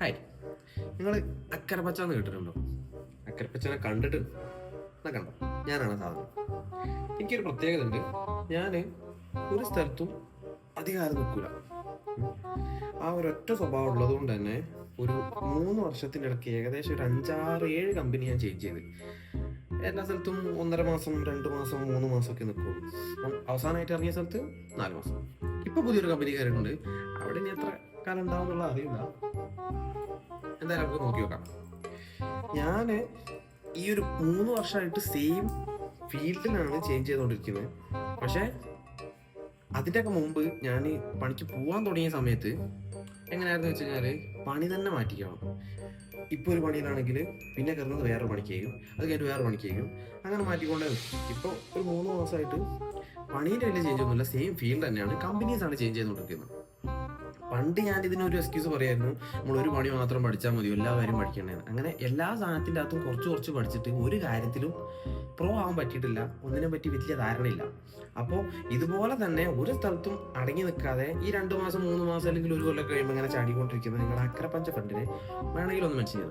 Hi നിങ്ങൾ അക്കരപ്പച്ച എന്ന് കേട്ടിട്ടുണ്ടോ? അക്കരപ്പച്ചനെ കണ്ടിട്ട് എന്നാ കണ്ടോ? ഞാനാണ് സാധനം. എനിക്കൊരു പ്രത്യേകത ഉണ്ട്. ഞാൻ ഒരു സ്ഥലത്തും അധികാരം നിൽക്കൂല. ആ ഒരൊറ്റ സ്വഭാവം ഉള്ളത് കൊണ്ട് തന്നെ ഒരു മൂന്ന് വർഷത്തിന്റെ ഇടയ്ക്ക് ഏകദേശം ഒരു അഞ്ചാറ് ഏഴ് കമ്പനി ഞാൻ ചേഞ്ച് ചെയ്ത്. എല്ലാ സ്ഥലത്തും ഒന്നര മാസം രണ്ട് മാസം മൂന്ന് മാസം ഒക്കെ നിൽക്കുള്ളൂ. അവസാനമായിട്ട് ഇറങ്ങിയ സ്ഥലത്ത് നാല് മാസം. ഇപ്പൊ പുതിയൊരു കമ്പനി കയറിയിട്ടുണ്ട് അവിടെ ഇനി എത്ര കാലം ഉണ്ടാവും അറിയില്ല എന്തായാലും നമുക്ക് നോക്കി നോക്കാം. ഞാൻ ഈ ഒരു മൂന്ന് വർഷമായിട്ട് സെയിം ഫീൽഡിലാണ് ചേഞ്ച് ചെയ്തുകൊണ്ടിരിക്കുന്നത് പക്ഷേ അതിന്റെയൊക്കെ മുമ്പ് ഞാൻ പണിക്ക് പോകാൻ തുടങ്ങിയ സമയത്ത് എങ്ങനെയായിരുന്നു വെച്ച് കഴിഞ്ഞാൽ പണി തന്നെ മാറ്റിക്കണം. ഇപ്പോൾ ഒരു പണിയിലാണെങ്കിൽ പിന്നെ കയറുന്നത് വേറെ ചെയ്യും അത് കഴിഞ്ഞിട്ട് വേറെ ചെയ്യും അങ്ങനെ മാറ്റിക്കൊണ്ടേ ഇപ്പോൾ ഒരു മൂന്ന് മാസമായിട്ട് പണീന്റെ വലിയ ചേഞ്ച് ഒന്നുമില്ല. സെയിം ഫീൽഡ് തന്നെയാണ്. കമ്പനീസ് ആണ് ചേഞ്ച് ചെയ്തുകൊണ്ടിരിക്കുന്നത്. പണ്ട് ഞാൻ ഇതിനൊരു എക്സ്ക്യൂസ് പറയായിരുന്നു. നമ്മൾ ഒരു പണി മാത്രം പഠിച്ചാൽ മതി എല്ലാ കാര്യം പഠിക്കണേന്ന് അങ്ങനെ എല്ലാ സാധനത്തിന്റെ അകത്തും കുറച്ച് കുറച്ച് പഠിച്ചിട്ട് ഒരു കാര്യത്തിലും പ്രോ ആവാൻ പറ്റിയിട്ടില്ല. ഒന്നിനെ പറ്റി വലിയ ധാരണയില്ല. അപ്പോൾ ഇതുപോലെ തന്നെ ഒരു സ്ഥലത്തും അടങ്ങി നിൽക്കാതെ ഈ രണ്ട് മാസം മൂന്ന് മാസം അല്ലെങ്കിൽ ഒരു കൊല്ലം കഴിയുമ്പോൾ ഇങ്ങനെ ചാടിക്കൊണ്ടിരിക്കുന്നത് നിങ്ങളുടെ അക്രപ്പഞ്ച ഫണ്ടിനെ വേണമെങ്കിൽ ഒന്ന് ചെയ്തു